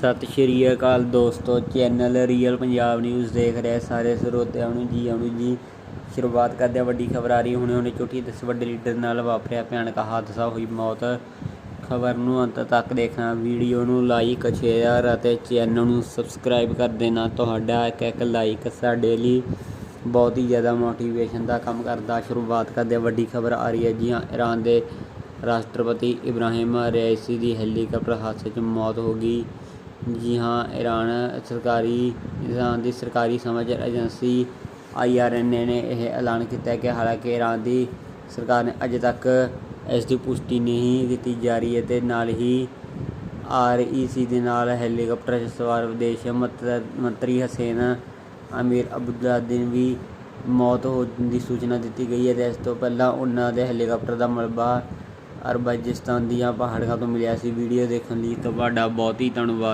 ਸਤਿ ਸ਼੍ਰੀ ਅਕਾਲ ਦੋਸਤੋ, channel real Punjab news ਦੇਖ ਰਹੇ ਸਾਰੇ ਸਰੋਤਿਆਂ ਨੂੰ ਜੀ ਆਉਣੀ ਜੀ। ਸ਼ੁਰੂਆਤ ਕਰਦੇ ਹਾਂ ਵੱਡੀ ਖਬਰ ਆ ਰਹੀ, ਹੁਣੇ ਹੁਣੇ ਚੋਟੀ ਦਸ, ਵੱਡੇ ਲੀਡਰ ਨਾਲ ਵਾਪਰਿਆ ਭਿਆਨਕ ਹਾਦਸਾ ਹੋਈ ਮੌਤ। ਖਬਰ ਨੂੰ ਅੰਤ ਤੱਕ ਦੇਖਣਾ, ਵੀਡੀਓ ਨੂੰ ਲਾਈਕ ਸ਼ੇਅਰ ਅਤੇ ਚੈਨਲ ਨੂੰ ਸਬਸਕ੍ਰਾਈਬ ਕਰ ਦੇਣਾ। ਤੁਹਾਡਾ ਇੱਕ ਇੱਕ ਲਾਈਕ ਸਾਡੇ ਲਈ ਬਹੁਤ ਹੀ ਜ਼ਿਆਦਾ ਮੋਟੀਵੇਸ਼ਨ ਦਾ ਕੰਮ ਕਰਦਾ। ਸ਼ੁਰੂਆਤ ਕਰਦੇ ਵੱਡੀ ਖਬਰ ਆ ਰਹੀ ਹੈ ਜੀ ਹਾਂ ਈਰਾਨ ਦੇ ਰਾਸ਼ਟਰਪਤੀ ਇਬਰਾਹਿਮ ਰਈਸੀ ਦੀ ਹੈਲੀਕਾਪਟਰ ਹਾਦਸੇ 'ਚ ਮੌਤ ਹੋ ਗਈ। ਜੀ ਹਾਂ ਈਰਾਨ ਸਰਕਾਰੀ ਈਰਾਨ ਦੀ ਸਰਕਾਰੀ ਸਮਾਚਾਰ agency I R N A ਨੇ ਇਹ ਐਲਾਨ ਕੀਤਾ ਕਿ ਹਾਲਾਂਕਿ ਈਰਾਨ ਦੀ ਸਰਕਾਰ ਨੇ ਅਜੇ ਤੱਕ ਇਸ ਦੀ ਪੁਸ਼ਟੀ ਨਹੀਂ ਕੀਤੀ ਜਾ ਰਹੀ ਹੈ ਤੇ ਨਾਲ ਹੀ ਆਰ ਈ ਸੀ ਦੇ ਨਾਲ ਹੈਲੀਕਾਪਟਰ 'ਚ ਸਵਾਰ ਵਿਦੇਸ਼ ਮੰਤਰ- ਮੰਤਰੀ ਹਸੇਨ ਅਮੀਰ ਅਬਦੁੱਲਾ ਦੀ ਵੀ ਮੌਤ ਹੋਣ ਦੀ ਸੂਚਨਾ ਦਿੱਤੀ ਗਈ ਹੈ ਤੇ ਇਸ ਤੋਂ ਪਹਿਲਾਂ ਉਹਨਾਂ ਦੇ ਹੈਲੀਕਾਪਟਰ ਦਾ ਮਲਬਾ ਅਰਬਾਜਿਸਤਾਨ ਦੀਆਂ ਪਹਾੜੀਆਂ ਤੋਂ ਮਿਲਿਆ ਸੀ। ਵੀਡੀਓ ਦੇਖਣ ਲਈ ਤੁਹਾਡਾ ਬਹੁਤ ਹੀ ਧੰਨਵਾਦ।